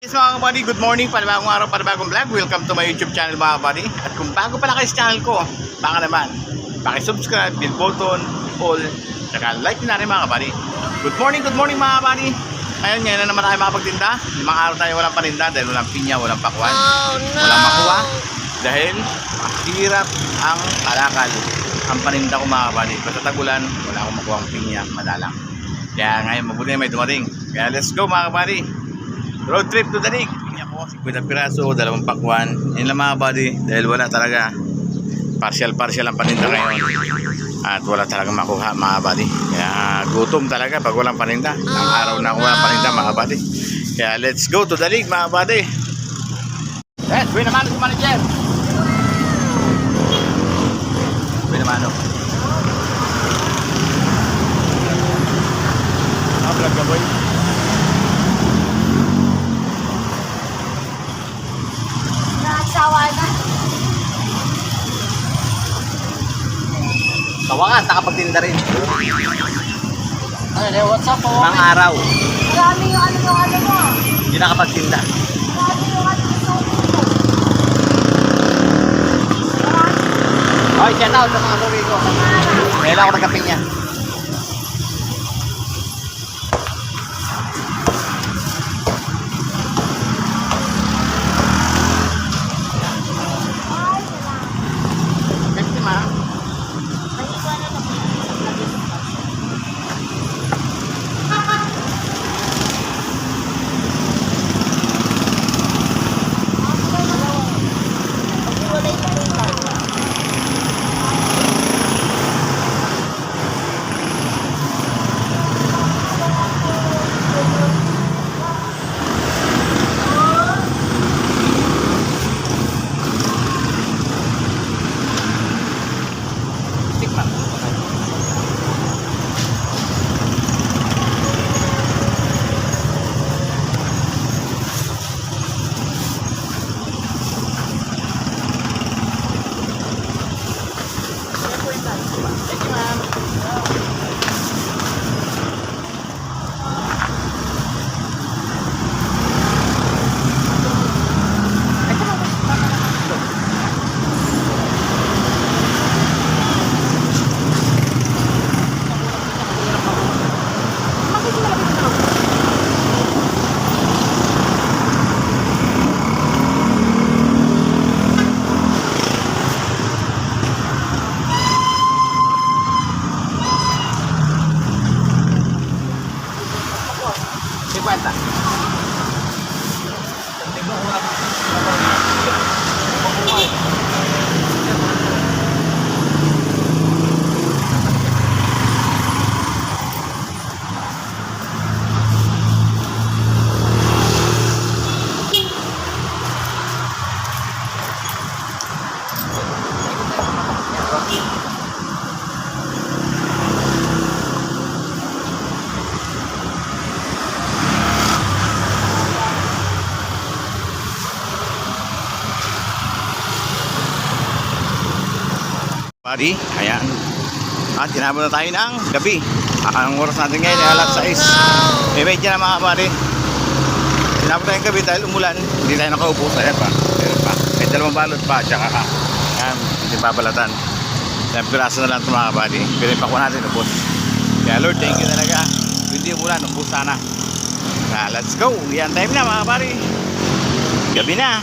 Yes mga kabady, good morning, panibagong araw, panibagong vlog. Welcome to my YouTube channel mga kabady. At kung bago pala kayo sa channel ko, baka naman, pakisubscribe, bell button, all, saka like na rin mga kabady. Good morning, good morning mga kabady. Ngayon, ngayon na naman tayo makapagtinda. Limang araw tayo walang paninda dahil walang pinya, walang pakwan, walang makuha. Dahil mahirap ang kalakal. Ang paninda ko mga kabady. Basta tagulan, wala akong makuha ang pinya, madalang. Kaya ngayon, mabuti may dumating. Kaya let's go mga kabady. Road trip to ko, 50 piraso, dalawang pakwan. Yun lang mga buddy, dahil wala talaga. Partial-partial ang paninda ngayon. At wala talaga makuha mga buddy. Kaya gutom talaga pag walang paninda. Ang araw na walang paninda mga buddy. Kaya let's go to lake mga buddy. Yes, buhay naman si manager. Buhay naman wakas, nakapagtinda rin. Ano na, what's up po? Mga araw, Marami yung ano yung ano mo. hindi nakapagtinda. Marami yung ano yung. Oy, shout out sa mga suwi ko. Ngayon ako nagkaping niya. はいた。Buddy, ayan. At tinabot na tayo ng gabi. Ang oras natin ngayon ay alas 6. May medya na mga buddy. Tinabot tayo ng gabi dahil umulan. Hindi tayo nakaupo. Ayan pa. Ayan pa. May dalawang balot pa. Tsaka ka. Ayan. Hindi pabalatan. Ayan, piraso na lang ito mga buddy. Pinipak natin ubos. Kaya Lord, thank you talaga. Hindi umulan, ubos sana. Kaya let's go. Yan time na mga buddy. Gabi na.